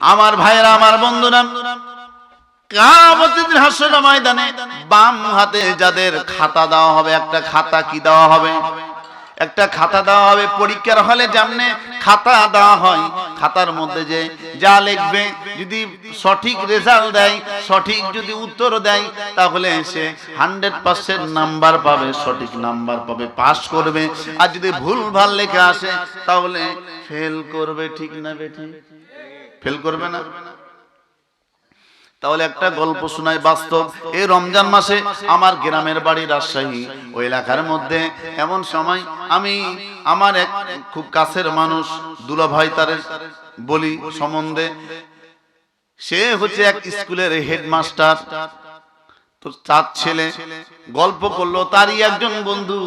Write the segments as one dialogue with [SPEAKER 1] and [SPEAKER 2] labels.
[SPEAKER 1] আমার ভাইয়েরা, আমার বন্ধুরা ময়দানে বাম হাতে যাদের খাতা দেওয়া হবে, একটা খাতা দেওয়া হবে? একটা খাতা দেওয়া হবে, পরীক্ষার হলে যেমনে খাতা দেওয়া হয়। খাতার মধ্যে যে যা লিখবে, যদি সঠিক রেজাল্ট দেয়, সঠিক যদি উত্তর দেয়, তাহলে সে হান্ড্রেড পার্সেন্ট নাম্বার পাবে, সঠিক নাম্বার পাবে পাস করবে। আর যদি ভুল ভালো লেখা আসে, তাহলে ফেল করবে, ঠিক না বেঠি ফেল করবে না। তাহলে একটা গল্প শোনাই বাস্তব। এই রমজান মাসে আমার গ্রামের বাড়ি রাজশাহী, ওই এলাকার মধ্যে এমন সময় আমি আমার এক খুব কাছের মানুষ দুলা ভাই তার বলি সম্বন্ধে। সে হচ্ছে এক স্কুলের হেডমাস্টার। তো চার ছেলে। গল্প করল, তারই একজন বন্ধু।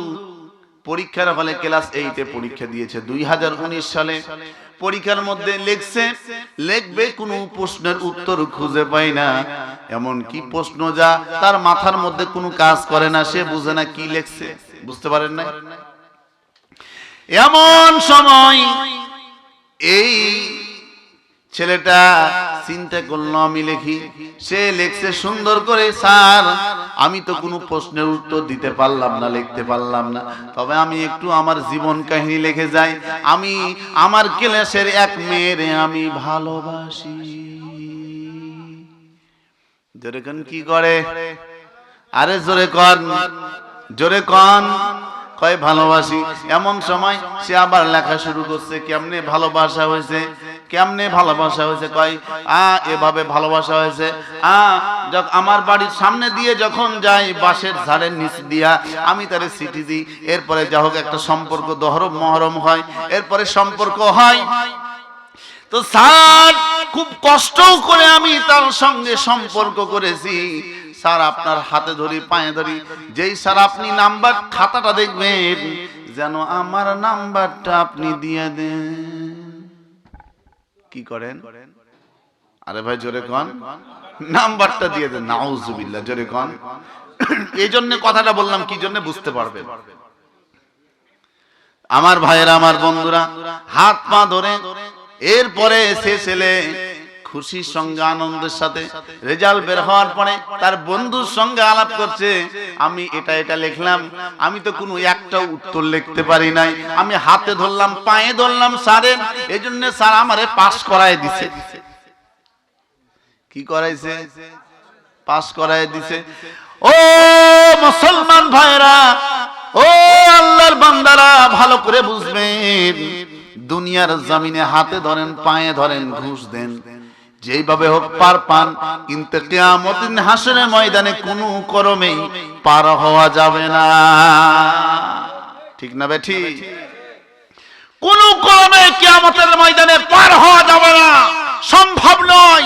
[SPEAKER 1] পরীক্ষার হলে ক্লাস এইটে পরীক্ষা দিয়েছে, দুই সালে। পরীক্ষার মধ্যে লেখছে, লেখবে কোনো প্রশ্নের উত্তর খুঁজে পাই না। এমন কি প্রশ্ন যা তার মাথার মধ্যে কোনো কাজ করে না, সে বুঝে না কি লেখছে। বুঝতে পারেন না এমন সময় এই ছেলেটা চিন্তা করল, আমি লেখি। সে লেখছে, সুন্দর করে, স্যার, আমি তো কোনো প্রশ্নের উত্তর দিতে পারলাম না, লিখতে পারলাম না। তবে আমি একটু আমার জীবন কাহিনী লিখে যাই। আমি, আমার ক্লাসের এক মেয়েরে আমি ভালোবাসি। জোরে কন, কি করে? আরে জোরে কন জোরে কন। কয়, ভালোবাসি। এমন সময় সে আবার লেখা শুরু করছে, কেমনে ভালোবাসা হয়েছে? কেমনে ভালোবাসা হয়েছে? কয়, আ, এভাবে ভালোবাসা হয়েছে। আ আমার বাড়ির সামনে দিয়ে যখন যাই, বাঁশের ঝাড়ের নিচ দিয়া আমি তারে সিটি দিই। এরপরে যা হোক একটা সম্পর্ক দহরম মহরম হয়। এরপরে সম্পর্ক হয়। তো স্যার, খুব কষ্ট করে আমি তার সঙ্গে সম্পর্ক করেছি। স্যার, আপনার হাতে ধরি, পায়ে ধরি। যেই স্যার আপনি নাম্বার, খাতাটা দেখবেন, যেন আমার নাম্বারটা আপনি দিয়ে দেন। কি করেন? আরে ভাই, জোরে কন। নাম্বারটা দিয়ে দেন। নাউজুবিল্লাহ জোরে কন। এই জন্য কথাটা বললাম, কি জন্য বুঝতে পারবে আমার ভাইয়েরা, আমার বন্ধুরা, হাত পা ধরে, এরপরে সে ছেলে খুশির সঙ্গে আনন্দের সাথে রেজাল্ট বের হওয়ার পরে তার বন্ধুর সঙ্গে আলাপ করছে, আমি এটা এটা লিখলাম, আমি তো কোনো একটা উত্তর লিখতে পারি নাই, আমি হাতে ধরলাম, পায়ে ধরলাম স্যারের এই জন্য স্যার আমারে পাস করায় দিছে। কি করাইছে? পাস করায় দিছে। ও মুসলমান ভাইরা, ও আল্লাহর বান্দারা, ভালো করে বুঝবেন, দুনিয়ার জমিনে হাতে ধরেন, পায়ে ধরেন, ঘুষ দেন। যেইভাবে হোক পার পান, কিন্তু কেয়ামতিন হাসনের ময়দানে কোনো করমেই পার হওয়া যাবে না। ঠিক না বেঠি কোন কর্মে কিয়ামতের ময়দানে পার হওয়া যাবে না। সম্ভব নয়।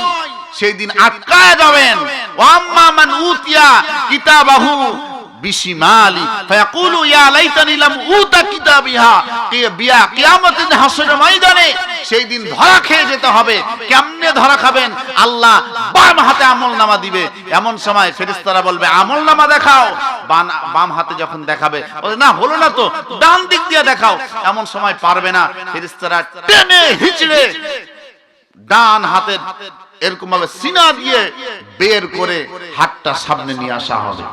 [SPEAKER 1] সেই দিন আটকায় যাবেন। ওয়াম্মা মান উতিয়া কিতাবাহু বিশিমালি ফায়াকুলু, ইয়া লাইতানি লাম উতা কিতাবিহা। বিয়া কিয়ামতের ময়দানে সেই দিন ধরা খেয়ে যেতে হবে। কেমনে ধরা খাবেন? আল্লাহ বাম হাতে আমল নামা দিবে। এমন সময় বলবে আমল নামা দেখাও বাম হাতে যখন দেখাবে না, হলো না তো, ডান দিক দিয়ে দেখাও। এমন সময় পারবে না। ফেরেশতারা টেনে হিচড়ে ডান হাতের এরকম ভাবে সিনা দিয়ে বের করে হাতটা সামনে নিয়ে আসা হবে।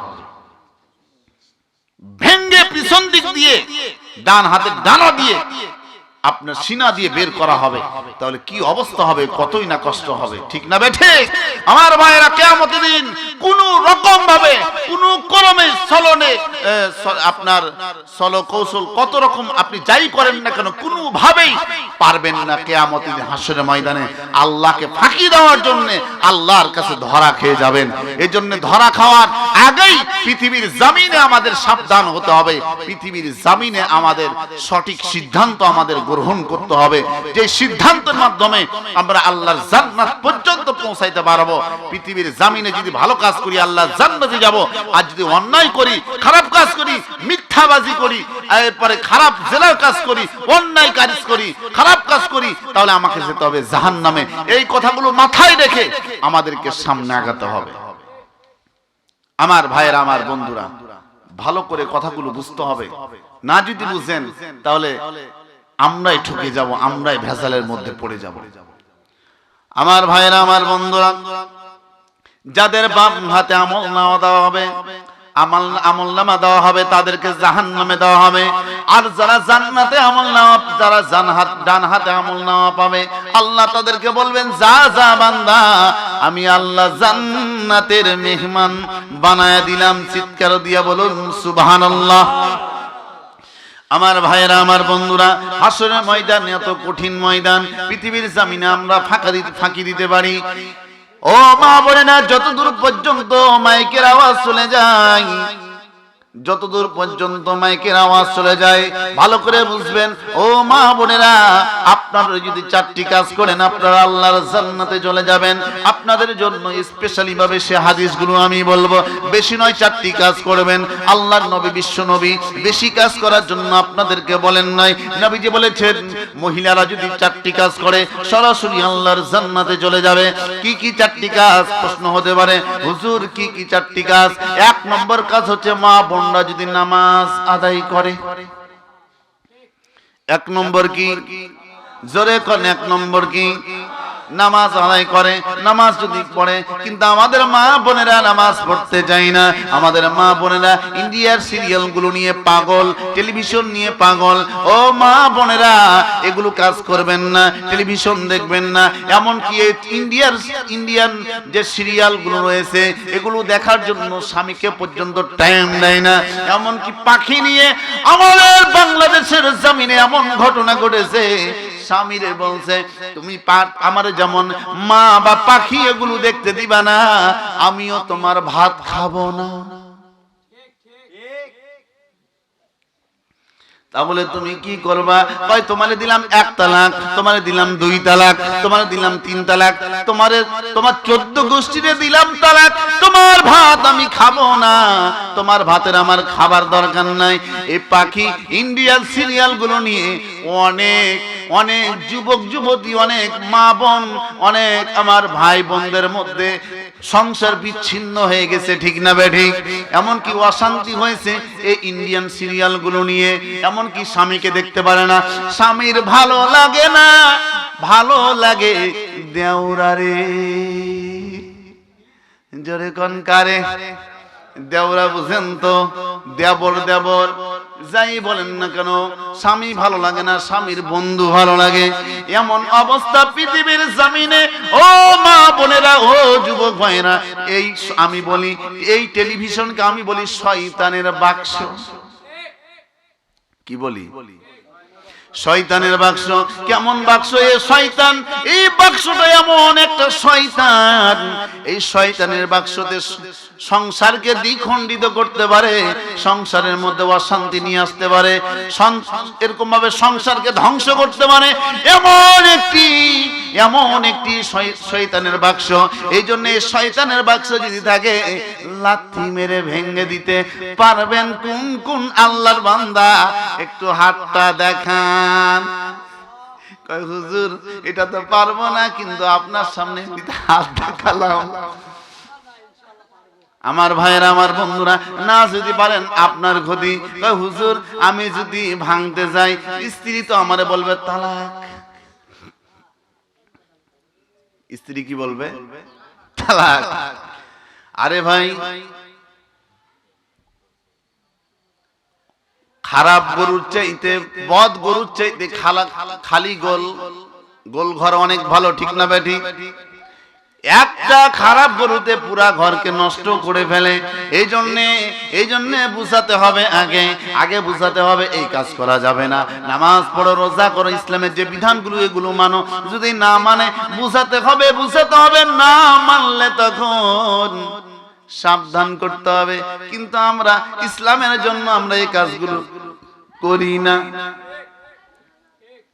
[SPEAKER 1] ভেঙ্গে পিছন দিক দিয়ে ডান হাতে ডানা দিয়ে আপনার সিনা দিয়ে বের করা হবে, তাহলে কি অবস্থা হবে, কতই না কষ্ট হবে, ঠিক না বেঠে? আমার ভাইয়েরা কেমন দিন কোন রকম ভাবে কোন কলমে চলনে আপনার চল কৌশল কত রকম আপনি যাই করেন না কেন কোনো ভাবেই পারবেন না কেয়ামত দিন হাসরের ময়দানে। আল্লাহকে ফাঁকি দেওয়ার জন্য আল্লাহর কাছে ধরা খেয়ে যাবেন। এই জন্য ধরা খাওয়ার আগেই পৃথিবীর জামিনে আমাদের সাবধান হতে হবে। পৃথিবীর জামিনে আমাদের সঠিক সিদ্ধান্ত আমাদের গ্রহণ করতে হবে। যে সিদ্ধান্তের মাধ্যমে আমরা আল্লাহর জান্নাত পর্যন্ত পৌঁছাইতে পারব। পৃথিবীর জামিনে যদি ভালো কাজ করি আল্লাহ জান্নাতে যাব। আর যদি অন্যায় করি, খারাপ কাজ করি, মিথ্যাবাজি করি, এরপরে খারাপ জেলার কাজ করি, অন্যায় কাজ করি, খারাপ কাজ করি, তাহলে আমাকে যেতে হবে জাহান নামে এই কথাগুলো মাথায় রেখে আমাদেরকে সামনে আগাতে হবে। আমার ভাইয়েরা, আমার বন্ধুরা, ভালো করে কথাগুলো বুঝতে হবে। না যদি বুঝেন, তাহলে আমরাই ঠকে যাব, আমরাই ভেজালের মধ্যে পড়ে যাব। আমার ভাইরা আমার বন্ধুরা, যাদের বাম হাতে আমল নামা দেওয়া হবে, আমল আমল নামা দেওয়া হবে, তাদেরকে জাহান নামে দেওয়া হবে। আর যারা জান্নাতে আমল নামা, যারা জান হাত, ডান হাতে আমল নামা পাবে, আল্লাহ তাদেরকে বলবেন, যা যা বান্দা, আমি আল্লাহ জান্নাতের মেহমান বানায় দিলাম। চিৎকার দিয়া বলুন, সুবহানাল্লাহ। আমার ভাইয়েরা, আমার বন্ধুরা, হাসরের ময়দান এত কঠিন ময়দান, পৃথিবীর জামিনে আমরা ফাঁকা দিতে ফাঁকি দিতে পারি। ও মা বলে না যতদূর পর্যন্ত মাইকের আওয়াজ চলে যায় যতদূর পর্যন্ত মাইকের আওয়াজ চলে যায়, ভালো করে বুঝবেন, ও মা বোনেরা, আপনারা যদি চারটি কাজ করেন, আপনারা আল্লাহর জান্নাতে চলে যাবেন। আপনাদের জন্য স্পেশালি ভাবে সে হাদিসগুলো আমি বলব। বেশি নয় চারটি কাজ করবেন। আল্লাহর নবী, বিশ্ব নবী, বেশি কাজ করার জন্য আপনাদেরকে বলেন নাই। নবীজি বলেছেন, মহিলারা যদি চারটি কাজ করে, সরাসরি আল্লাহর জান্নাতে চলে যাবে। কি কি চারটি কাজ? প্রশ্ন হতে পারে। হুজুর, কি কি চারটি কাজ? এক নম্বর কাজ হচ্ছে মা বোনরা যদি নামাজ আদায় করে এক নম্বর কি? জোরে কন এক নম্বর কি? নামাজ আদায় করে, নামাজ যদি পড়ে, কিন্তু আমাদের মা বোনেরা নামাজ পড়তে চায় না। আমাদের মা বোনেরা ইন্ডিয়ার সিরিয়ালগুলো নিয়ে পাগল, টেলিভিশন নিয়ে পাগল। ও মা বোনেরা, এগুলো কাজ করবেন না, টেলিভিশন দেখবেন না। এমনকি ইন্ডিয়ার, ইন্ডিয়ান যে সিরিয়ালগুলো রয়েছে, এগুলো দেখার জন্য স্বামীকে পর্যন্ত টাইম দেয় না। এমনকি পাখি নিয়ে, আমাদের বাংলাদেশের জমিনে এমন ঘটনা ঘটেছে স্বামীরে বলছে, তুমি আমার যেমন মা বা পাখি এগুলো দেখতে দিবা না, আমিও তোমার ভাত খাব না। তাহলে তুমি কি করবা? কয়, তোমারে দিলাম এক তালাক, তোমারে দিলাম দুই তালাক, তোমারে দিলাম তিন তালাক, তোমারে, তোমার চোদ্দ গোষ্ঠীরে দিলাম তালাক, তোমার ভাত আমি খাব না, তোমার ভাতের আমার খাবার দরকার নাই। এই পাখি ইন্ডিয়ান সিরিয়ালগুলো নিয়ে অনেক অনেক যুবক, যুবতী, অনেক মা বোন, অনেক আমার ভাই বোনদের মধ্যে সংসার বিচ্ছিন্ন হয়ে গেছে, ঠিক না বে ঠিক? এমনকি অশান্তি হয়েছে এই ইন্ডিয়ান সিরিয়ালগুলো নিয়ে এমনকি স্বামীকে দেখতে পারে না। স্বামীর ভালো লাগে না, ভালো লাগে দেওরারে জোরে কন কারে? দেওরা বুঝেন তো, দেবর দেবর, যাই বলেন না কেন, স্বামী ভালো লাগে না, স্বামীর বন্ধু ভালো লাগে। এমন অবস্থা পৃথিবীর জমিনে, ও মা বোনেরা, ও যুবক ভাইরা এই আমি বলি, এই টেলিভিশনকে আমি বলি শয়তানের বাক্স। কি বলি? শয়তানের বাক্স, কেমন বাক্স এ শয়তান? এই বাক্সটা এমন একটা শয়তান। এই শয়তানের বাক্সতে সংসারকে দ্বিখণ্ডিত করতে পারে, সংসারের মধ্যে অশান্তি নিয়ে আসতে পারে এরকম ভাবে সংসারকে ধ্বংস করতে পারে। এমন একটি এমন একটি শয়- শয়তানের বাক্স। এই জন্য শয়তানের বাক্স যদি থাকে, লাথি মেরে ভেঙে দিতে পারবেন কোন কোন আল্লাহর বান্দা? একটু হাতটা দেখান। হুজুর, এটা তো পারব না, কিন্তু আপনার সামনে হাত আমার ভাইয়েরা, আমার বন্ধুরা, না যদি পারেন আপনার ক্ষতি হুজুর, আমি যদি ভাঙতে যাই, স্ত্রী তো আমারে বলবে তালাক। স্ত্রী কি বলবে? তালাক। আরে ভাই খারাপ গরুর চাইতে বদ গরুর চাইতে খালা খালি গোল। গোল ঘর অনেক ভালো, ঠিক না বেঠি একটা খারাপ গরুতে পুরা ঘরকে নষ্ট করে ফেলে। এই জন্যে এই জন্যে বুঝাতে হবে আগে। আগে বুঝাতে হবে এই কাজ করা যাবে না। নামাজ পড়ো, রোজা করো, ইসলামের যে বিধানগুলো, এগুলো মানো। যদি না মানে বুঝাতে হবে বুঝাতে হবে, না মানলে তখন সাবধান করতে হবে। কিন্তু আমরা ইসলামের জন্য আমরা এই কাজগুলো করি না।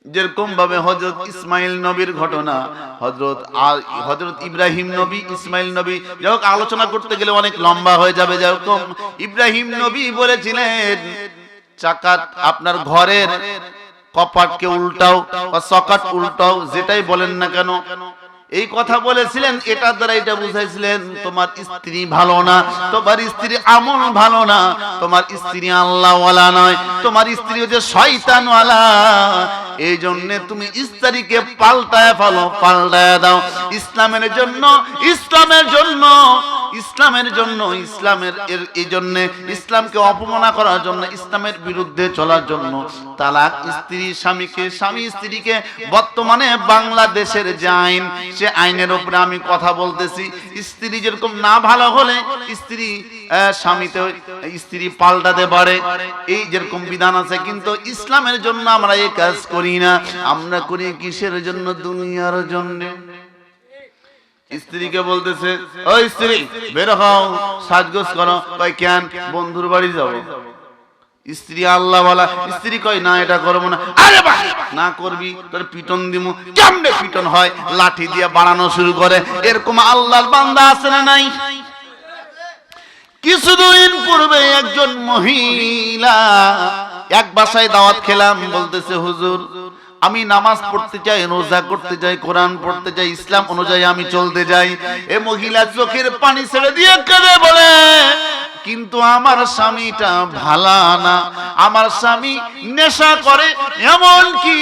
[SPEAKER 1] যেরকম ভাবে হজরত ইসমাইল নবীর ঘটনা হজরত হজরত ইব্রাহিম নবী, ইসমাইল নবী, যাই হোক আলোচনা করতে গেলে অনেক লম্বা হয়ে যাবে। যেরকম ইব্রাহিম নবী বলেছিলেন, চাকাত আপনার ঘরের কপাটকে উল্টাও বা সকাট উল্টাও, যেটাই বলেন না কেন এই কথা বলেছিলেন, এটার দ্বারা এটা বুঝাইছিলেন, তোমার স্ত্রী ভালো না, তোমার স্ত্রী আমল ভালো না, তোমার স্ত্রী আল্লাহওয়ালা নয়, তোমার স্ত্রী হচ্ছে শয়তানওয়ালা। এই জন্য তুমি স্ত্রীকে পাল্টায় ফেলো, পাল্টায় দাও। ইসলামের জন্য ইসলামের জন্য ইসলামের জন্য, ইসলামের এর এই জন্য ইসলামকে অপমানা করার জন্য, ইসলামের বিরুদ্ধে চলার জন্য তালাক স্ত্রী স্বামীকে, স্বামী স্ত্রীকে বর্তমানে বাংলাদেশের যে আইন সে আইনের উপরে আমি কথা বলতেছি। স্ত্রী যেরকম না ভালো হলে স্ত্রী স্বামীতে স্ত্রী পাল্টাতে পারে। এই যেরকম বিধান আছে, কিন্তু ইসলামের জন্য আমরা এই কাজ করি না। আমরা করি কিসের জন্য? দুনিয়ার জন্য। স্ত্রীকে বলতেছে ও স্ত্রী, বের হও, সাজগোজ করো। কেন? বন্ধুর বাড়ি যাব। স্ত্রী আল্লাহ বলা, স্ত্রী কয়, না, এটা করব না। আরে বাহ! না করবি, তোর পিটন দিমু। কেমনে পিটন হয়? লাঠি দিয়ে বাড়ানো শুরু করে। এরকম আল্লাহর বান্দা আছে না নাই? কিছুদিন পূর্বে একজন মহিলা, এক বাসায় দাওয়াত খেলাম, বলতেছে, হুজুর, আমি নামাজ পড়তে চাই, রোজা করতে চাই, কোরআন পড়তে চাই, ইসলাম অনুযায়ী আমি চলতে যাই এ মহিলা চোখের পানি ছেড়ে দিয়ে কেঁদে, বলে কিন্তু আমার স্বামীটা ভালা না। আমার স্বামী নেশা করে এমন কি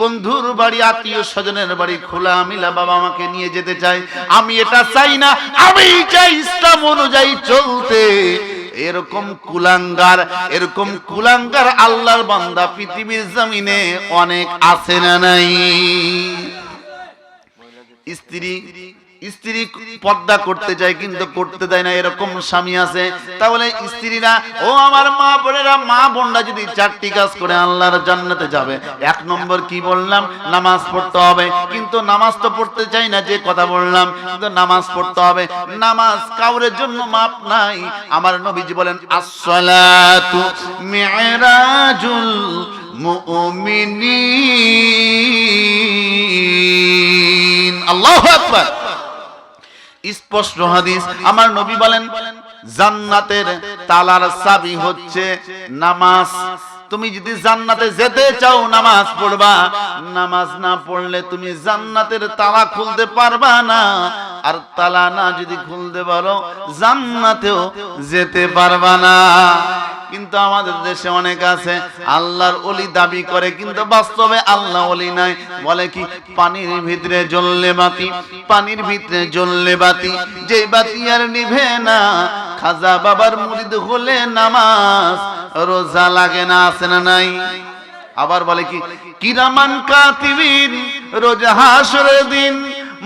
[SPEAKER 1] বন্ধুর বাড়ি, আত্মীয় স্বজনের বাড়ি খোলা মিলা বাবা আমাকে নিয়ে যেতে চাই আমি এটা চাই না, আমি চাই ইসলাম অনুযায়ী চলতে। এরকম কুলাঙ্গার এরকম কুলাঙ্গার আল্লাহর বান্দা পৃথিবীর জমিনে অনেক আছে না নাই? স্ত্রী স্ত্রী পর্দা করতে চায় কিন্তু করতে দেয় না, এরকম স্বামী আছে। তাহলে স্ত্রীরা, ও আমার মা বোনেরা, মা বোনরা যদি চারটি কাজ করে, আল্লাহর জান্নাতে যাবে। এক নম্বর কি বললাম? নামাজ পড়তে হবে। কিন্তু নামাজ তো পড়তে চাই না, যে কথা বললাম, কিন্তু নামাজ পড়তে হবে। নামাজ কাউরের জন্য মাপ নাই। আমার নবীজি বলেন, আসসালাতু মিরাজুল মুমিনিন। আল্লাহু আকবার। স্পষ্ট হাদিস। আমার নবী বলেন, জান্নাতের তালার চাবি হচ্ছে নামাজ। তুমি যদি জান্নাতে যেতে চাও, নামাজ পড়বা। নামাজ না পড়লে তুমি জান্নাতের তালা খুলতে পারবা না। আর তালা না যদি খুলতে পারো, জান্নাতেও যেতে পারবা না। কিন্তু আমাদের দেশে অনেক আছে, আল্লাহর অলি দাবি করে, কিন্তু বাস্তবে আল্লাহ অলি নাই। বলে কি, পানির ভিতরে জ্বললে বাতি, পানির ভিতরে জ্বললে বাতি যে বাতি আর নিভে না, খাজা বাবার মুরিদ হলে নামাজ, রোজা লাগে না, আছে না নাই? আবার বলে কি, কিরামান কাতিবিন, রোজ হাসরের দিন,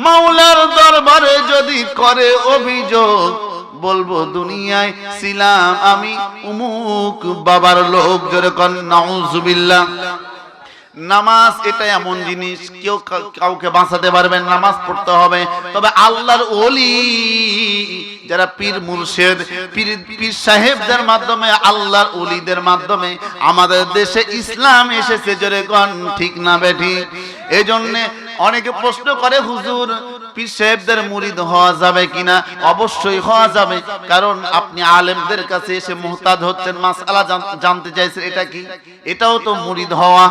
[SPEAKER 1] মাওলার দরবারে যদি করে অভিযোগ বলব, দুনিয়ায় ছিলাম আমি উমুক বাবার লোক যেরকম নাউজুবিল্লাহ। নামাজ এটা এমন জিনিস, কেউ কাউকে বাঁচাতে পারবেন নামাজ পড়তে হবে। তবে আল্লাহর ওলি যারা পীর মুর্শেদ, পীর পীর সাহেবদের মাধ্যমে, আল্লাহর ওলিদের মাধ্যমে আমাদের দেশে ইসলাম এসেছে যেরকম ঠিক না বেঠি? এই জন্যে অনেকে প্রশ্ন করে, হুজুর, পীর সাহেবদের মুরিদ হওয়া যাবে কিনা? অবশ্যই হওয়া যাবে, কারণ আপনি আলেমদের কাছে এসে মোহতাজ হচ্ছেন মাসালা জান- জানতে চাইছেন, এটা কি? এটাও তো মুরিদ হওয়া,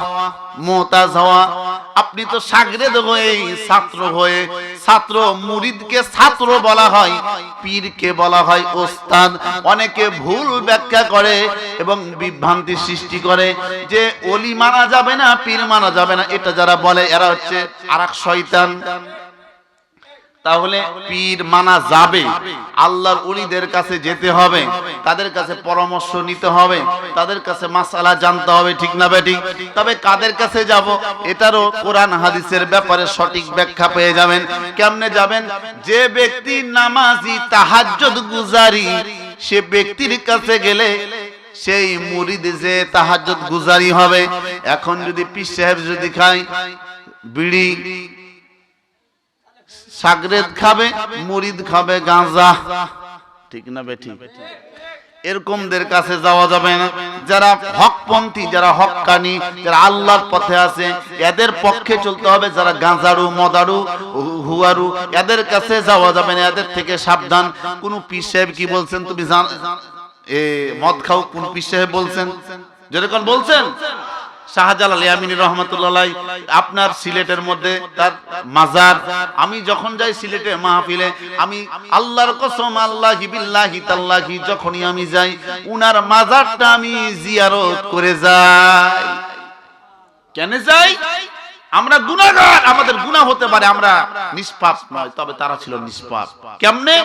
[SPEAKER 1] মোহতাজ হওয়া। আপনি তো সাগরেদ হয়ে ছাত্র হয়ে ছাত্র মুরিদকে ছাত্র বলা হয়, পীরকে বলা হয় ওস্তাদ। অনেকে ভুল ব্যাখ্যা করে এবং বিভ্রান্তি সৃষ্টি করে যে অলি মানা যাবে না, পীর মানা যাবে না। এটা যারা বলে, এরা হচ্ছে আর শয়তান। তাহলে পীর মানা যাবে। আল্লাহর উলিদের কাছে যেতে হবে, তাদের কাছে পরামর্শ নিতে হবে, তাদের কাছে মাসালা জানতে হবে, ঠিক না বেটি তবে কাদের কাছে যাব? এটারও কোরআন হাদিসের ব্যাপারে সঠিক ব্যাখ্যা পেয়ে যাবেন। কেমনে যাবেন? যে ব্যক্তি নামাজি তাহাজ্জুদ গুজারি, সে ব্যক্তির কাছে গেলে সেই মুরিদ যে তাহাজ্জুদ গুজারি হবে। এখন যদি পীর সাহেব যদি খায়, বিড়ি সাগরেদ খাবে, মুরিদ খাবে গাঁজা। ঠিক না বেঠি? এরকমদের কাছে যাওয়া যাবে না। যারা হকপন্থী, যারা হক্কানি যারা আল্লাহর পথে আছে, এদের পক্ষে চলতে হবে যারা গাঁজারু, মদারু হুয়ারু, এদের কাছে যাওয়া যাবে না। এদের থেকে সাবধান। কোন পীর সাহেব কি বলছেন? তুমি জান এ, মদ খাও, কোন পীর সাহেব বলছেন? যেরকম বলছেন? শাহজালাল ইয়ামিনী রহমতুল্লাহ আপনার সিলেটের মধ্যে তার মাজার। আমি যখন যাই সিলেটে মাহফিলে, আমি আল্লাহর কসম, আল্লাহি বিল্লাহি তাল্লাহি, যখনই আমি যাই, উনার মাজারটা আমি জিয়ারত করে যাই। কেন যাই? আমরা গুনাহগার, আমাদের গুনাহ হতে পারে, আমরা নিষ্পাপ নয়, তবে তারা ছিল নিষ্পাপ। কেমনে?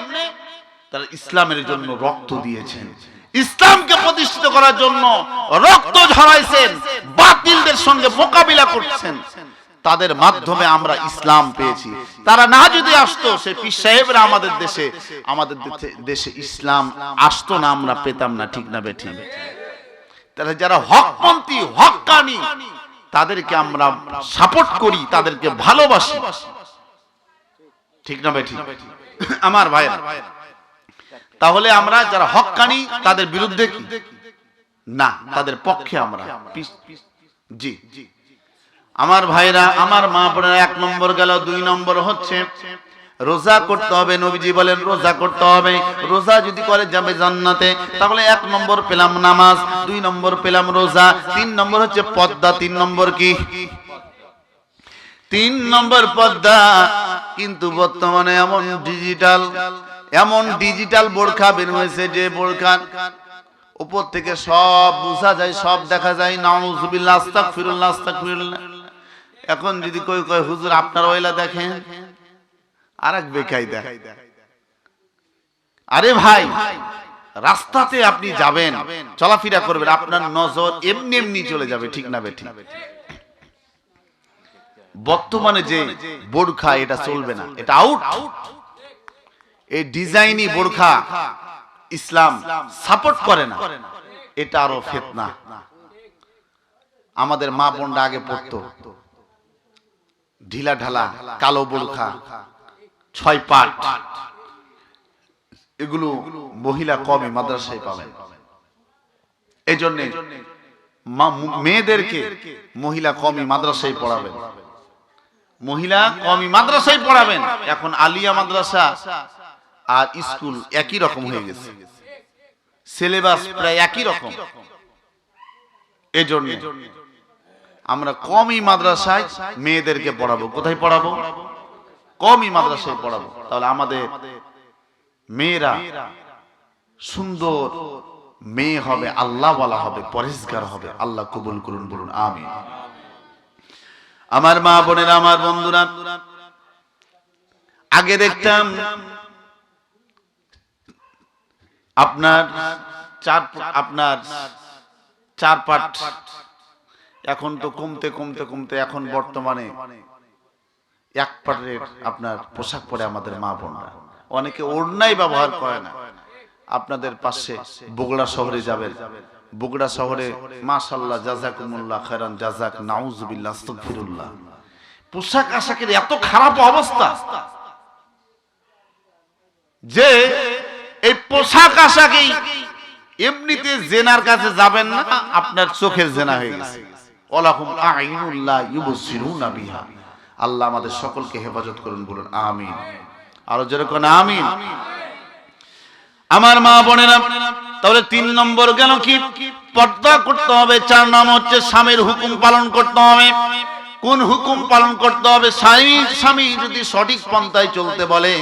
[SPEAKER 1] তারা ইসলামের জন্য রক্ত দিয়েছেন। ইসলামকে প্রতিষ্ঠিত করার জন্য রক্ত ঝরাইছেন, বাতিলদের সঙ্গে মোকাবিলা করছেন। তাদের মাধ্যমে আমরা ইসলাম পেয়েছি। তারা না যদি আসতো, সে পীর সাহেবরা আমাদের দেশে, আমাদের দেশে- ইসলাম আসতো না, আমরা পেতাম না, ঠিক না বেঠিক। তারা যারা হকপন্থী, হকানি, তাদেরকে আমরা সাপোর্ট করি, তাদেরকে ভালোবাসি। ঠিক না বেঠিক? আমার ভাই তাহলে আমরা যারা হকানি তাদের বিরুদ্ধে কি? না তাদের পক্ষে আমরা। জি আমার ভাইরা আমার মা বোনেরা এক নম্বর গেল দুই নম্বর হচ্ছে রোজা করতে হবে নবীজি বলেন রোজা করতে হবে। রোজা যদি করে যাবে জান্নাতে তাহলে এক নম্বর পেলাম নামাজ দুই নম্বর পেলাম রোজা তিন নম্বর হচ্ছে পদ্মা তিন নম্বর কি? তিন নম্বর পদ্মা কিন্তু বর্তমানে এমন ডিজিটাল এমন ডিজিটাল বোরখা বের হয়েছে যে বোরখা উপর থেকে সব বোঝা যায়, সব দেখা যায়। নাউজুবিল্লাহ, আস্তাগফিরুল্লাহ এখন যদি কই কই হুজুর, আপনার ওইলা দেখেন? আরেক বেকায়দা। আরে ভাই, রাস্তাতে আপনি যাবেন, চলাফেরা করবেন, আপনার নজর এমনি এমনি চলে যাবে, ঠিক না বেঠিক? বর্তমানে যে বোরখা, এটা চলবে না, এটা আউট এই ডিজাইনি বোরখা ইসলাম সাপোর্ট করে না। এটা আরও ফেতনা। আমাদের মা বোনরা আগে পড়তো। ঢিলা ঢালা, কালো বোরখা, ছয় পাট। এগুলো মহিলা কমই মাদ্রাসায় পাবেন। এই জন্য মেয়েদেরকে মহিলা কমই মাদ্রাসায় পড়াবেন। মহিলা কমই মাদ্রাসায় পড়াবেন। এখন আলিয়া মাদ্রাসা আর স্কুল একই রকম হয়ে গেছে। সিলেবাস প্রায় একই রকম। এজন্য আমরা কমই মাদ্রাসায় মেয়েদেরকে পড়াবো। কোথায় পড়াবো? কমই মাদ্রাসায় পড়াবো। তাহলে আমাদের মেয়েরা সুন্দর মেয়ে হবে আল্লাহ বলা হবে পরিষ্কার হবে। আল্লাহ কবুল করুন, বলুন আমি আমার মা বোনেরা, আমার বন্ধুরা, আগে দেখতাম আপনার চার আপনার চার পাট এখন তো কমতে কমতে কমতে এখন বর্তমানে এক পাটের আপনার পোশাক পরে আমাদের মা বোনরা। অনেকে ওড়নাই ব্যবহার করে না। আপনাদের পাশে বগুড়া শহরে যাবেন। বগুড়া শহরে মাশাল্লাহ জাজাকুমুল্লাহ খায়রান জাজাক, নাউজুবিল্লাহ, আস্তাগফিরুল্লাহ। পোশাক আশাকের এত খারাপ অবস্থা যে পোশাক আশাকেই এমনিতে জেনার কাছে যাবেন না, আপনার চোখের জেনা হয়ে গেছে। ওলাহুম আইনুল্লাহ ইউবসিরুনা বিহা। আল্লাহ আমাদের সকলকে হেফাজত করুন, বলুন আমিন। আরও যেরকম আমিন? আমার মা বোনেরা, তাহলে তিন নম্বর গেল কি? পর্দা করতে হবে, চার নাম হচ্ছে স্বামীর হুকুম পালন করতে হবে। কোন হুকুম পালন করতে হবে? স্বামী স্বামী যদি সঠিক পন্থায় চলতে বলে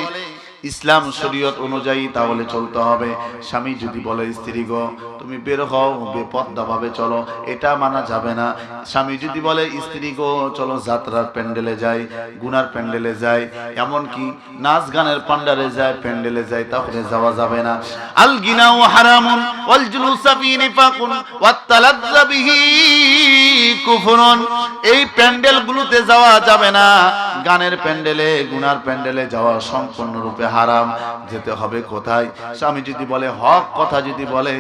[SPEAKER 1] ইসলাম শরীয়ত অনুযায়ী তাহলে চলতে হবে। স্বামী যদি বলে, স্ত্রী গো, তুমি বের হও বেপদ্দাভাবে চলো। এটা মানা যাবে না। স্বামী যদি বলে, স্ত্রী গো, চলো যাত্রার প্যান্ডেলে যাই, গুনার প্যান্ডেলে যাই। এমন কি নাচ গানের পান্ডারে যায়, প্যান্ডেলে যায়, তাহলে যাওয়া যাবে না। আল গিনাউ হারামুন, ওয়াল জুলুসা ফি নিফাকুন ওয়াত তালাজ্জা কুফরুন। এই প্যান্ডেলগুলোতে যাওয়া যাবে না। গানের প্যান্ডেলে, গুনার প্যান্ডেলে যাওয়া সম্পূর্ণরূপে হারাম। যেতে হবে কোথায়? স্বামী যদি বলে, হক কথা যদি বলে,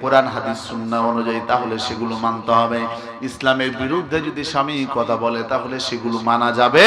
[SPEAKER 1] কোরআন, হাদিস সুন্না অনুযায়ী, তাহলে সেগুলো মানতে হবে। ইসলামের বিরুদ্ধে যদি স্বামী কথা বলে, তাহলে সেগুলো মানা যাবে